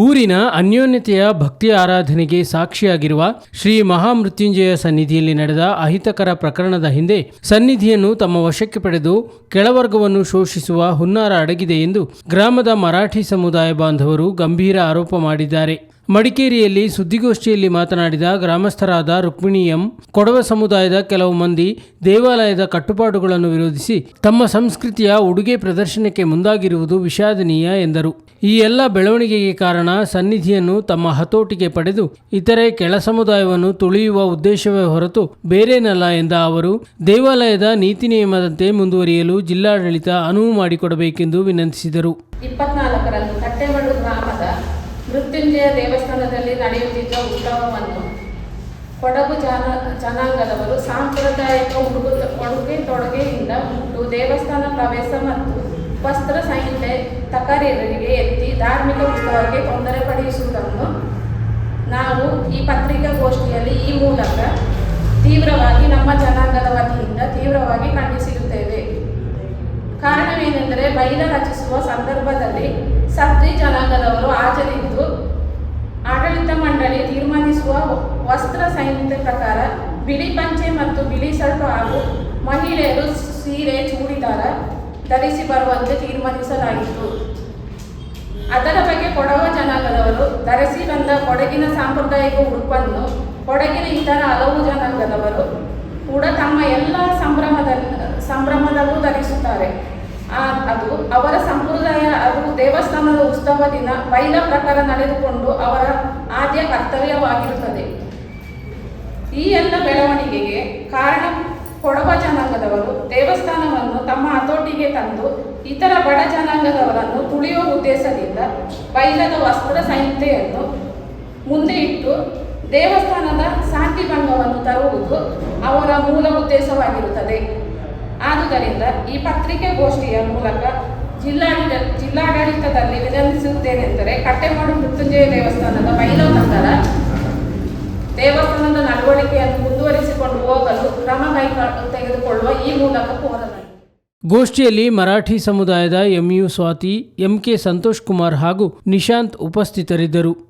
ಊರಿನ ಅನ್ಯೋನ್ಯತೆಯ ಭಕ್ತಿ ಆರಾಧನೆಗೆ ಸಾಕ್ಷಿಯಾಗಿರುವ ಶ್ರೀ ಮಹಾಮೃತ್ಯುಂಜಯ ಸನ್ನಿಧಿಯಲ್ಲಿ ನಡೆದ ಅಹಿತಕರ ಪ್ರಕರಣದ ಹಿಂದೆ ಸನ್ನಿಧಿಯನ್ನು ತಮ್ಮ ವಶಕ್ಕೆ ಪಡೆದು ಕೆಳವರ್ಗವನ್ನು ಶೋಷಿಸುವ ಹುನ್ನಾರ ಅಡಗಿದೆ ಎಂದು ಗ್ರಾಮದ ಮರಾಠಿ ಸಮುದಾಯ ಬಾಂಧವರು ಗಂಭೀರ ಆರೋಪ ಮಾಡಿದ್ದಾರೆ. ಮಡಿಕೇರಿಯಲ್ಲಿ ಸುದ್ದಿಗೋಷ್ಠಿಯಲ್ಲಿ ಮಾತನಾಡಿದ ಗ್ರಾಮಸ್ಥರಾದ ರುಕ್ಮಿಣಿ ಎಂ, ಕೊಡವ ಸಮುದಾಯದ ಕೆಲವು ಮಂದಿ ದೇವಾಲಯದ ಕಟ್ಟುಪಾಡುಗಳನ್ನು ವಿರೋಧಿಸಿ ತಮ್ಮ ಸಂಸ್ಕೃತಿಯ ಉಡುಗೆ ಪ್ರದರ್ಶನಕ್ಕೆ ಮುಂದಾಗಿರುವುದು ವಿಷಾದನೀಯ ಎಂದರು. ಈ ಎಲ್ಲ ಬೆಳವಣಿಗೆಗೆ ಕಾರಣ ಸನ್ನಿಧಿಯನ್ನು ತಮ್ಮ ಹತೋಟಿಗೆ ಪಡೆದು ಇತರೆ ಕೆಳ ಸಮುದಾಯವನ್ನು ತುಳಿಯುವ ಉದ್ದೇಶವೇ ಹೊರತು ಬೇರೇನಲ್ಲ ಎಂದ ಅವರು, ದೇವಾಲಯದ ನೀತಿ ನಿಯಮದಂತೆ ಮುಂದುವರಿಯಲು ಜಿಲ್ಲಾಡಳಿತ ಅನುವು ಮಾಡಿಕೊಡಬೇಕೆಂದು ವಿನಂತಿಸಿದರು. ಇಪ್ಪತ್ನಾಲ್ಕರಂದು ಮೃತ್ಯುಂಜಯ ದೇವಸ್ಥಾನದಲ್ಲಿ ನಡೆಯುತ್ತಿದ್ದ ಉತ್ಸವವನ್ನು ಕೊಡಗು ಜನ, ಜನಾಂಗದವರು ಸಾಂಪ್ರದಾಯಿಕ ಉಡುಗು ಉಡುಗೆ ತೊಡುಗೆಯಿಂದ ಮುಟ್ಟು ದೇವಸ್ಥಾನ ಪ್ರವೇಶ ಮತ್ತು ವಸ್ತ್ರ ಸಂಹಿತೆ ತಕರೀರರಿಗೆ ಎತ್ತಿ ಧಾರ್ಮಿಕ ಉತ್ಸವಕ್ಕೆ ತೊಂದರೆ ಪಡಿಸುವುದನ್ನು ನಾವು ಈ ಪತ್ರಿಕಾಗೋಷ್ಠಿಯಲ್ಲಿ ಈ ಮೂಲಕ ತೀವ್ರವಾಗಿ ನಮ್ಮ ಜನಾಂಗದ ವತಿಯಿಂದ ತೀವ್ರವಾಗಿ ಖಂಡಿಸಿರುತ್ತೇವೆ. ಕಾರಣವೇನೆಂದರೆ ಬೈಲ ರಚಿಸುವ ಸಂದರ್ಭದಲ್ಲಿ ಸತ್ರಿ ಜನಾಂಗದವರು ವಸ್ತ್ರ ಸಂಹಿತೆ ಪ್ರಕಾರ ಬಿಳಿ ಪಂಚೆ ಮತ್ತು ಬಿಳಿ ಶರ್ಟ್ ಹಾಗೂ ಮಹಿಳೆಯರು ಸೀರೆ ಚೂಡಿದಾರ ಧರಿಸಿ ಬರುವಂತೆ ತೀರ್ಮಾನಿಸಲಾಗಿತ್ತು ಅದರ ಬಗ್ಗೆ ಕೊಡವ ಜನಾಂಗದವರು ಧರಿಸಿ ಬಂದ ಕೊಡಗಿನ ಸಾಂಪ್ರದಾಯಿಕ ಉಡುಪನ್ನು ಕೊಡಗಿನ ಇತರ ಹಲವು ಜನಾಂಗದವರು ಕೂಡ ತಮ್ಮ ಎಲ್ಲ ಸಂಭ್ರಮದ ಸಂಭ್ರಮದಲ್ಲೂ ಧರಿಸುತ್ತಾರೆ. ಅದು ಅವರ ಸಂಪ್ರದಾಯ, ಅದು ದೇವಸ್ಥಾನದ ಉತ್ಸವ ದಿನ ಬೈಲ ಪ್ರಕಾರ ನಡೆದುಕೊಂಡು ಅವರ ಆದ್ಯ ಕರ್ತವ್ಯವಾಗಿರುತ್ತದೆ. ಈ ಎಲ್ಲ ಬೆಳವಣಿಗೆಗೆ ಕಾರಣ ಕೊಡವ ಜನಾಂಗದವರು ದೇವಸ್ಥಾನವನ್ನು ತಮ್ಮ ಹತೋಟಿಗೆ ತಂದು ಇತರ ಬಡ ಜನಾಂಗದವರನ್ನು ತುಳಿಯುವ ಉದ್ದೇಶದಿಂದ ಬೈಲದ ವಸ್ತ್ರ ಸಂಹಿತೆಯನ್ನು ಮುಂದೆ ಇಟ್ಟು ದೇವಸ್ಥಾನದ ಶಾಂತಿ ಭಂಗವನ್ನು ತರುವುದು ಅವರ ಮೂಲ ಉದ್ದೇಶವಾಗಿರುತ್ತದೆ. ಆದುದರಿಂದ ಈ ಪತ್ರಿಕೆಗೋಷ್ಠಿಯ ಮೂಲಕ ಜಿಲ್ಲಾಡಳಿತ ಜಿಲ್ಲಾಡಳಿತದಲ್ಲಿ ವಿನಂತಿಸುತ್ತೇನೆಂದರೆ ಕಟ್ಟೆಮಾಡು ಮೃತ್ಯುಂಜಯ ದೇವಸ್ಥಾನದ ಬೈಲ ನಂತರ ದೇವಸ್ಥಾನದ ಮುಂದುವರಿಸಿಕೊಂಡು ಹೋಗಲು ಕ್ರಮ ಕೈ ತೆಗೆದುಕೊಳ್ಳುವ ಈ ಮೂಲಕ ಕೋರಲಾಗಿದೆ ಗೋಷ್ಠಿಯಲ್ಲಿ ಮರಾಠಿ ಸಮುದಾಯದ M U Swathi M K Santosh Kumar ಹಾಗೂ ನಿಶಾಂತ್ ಉಪಸ್ಥಿತರಿದ್ದರು.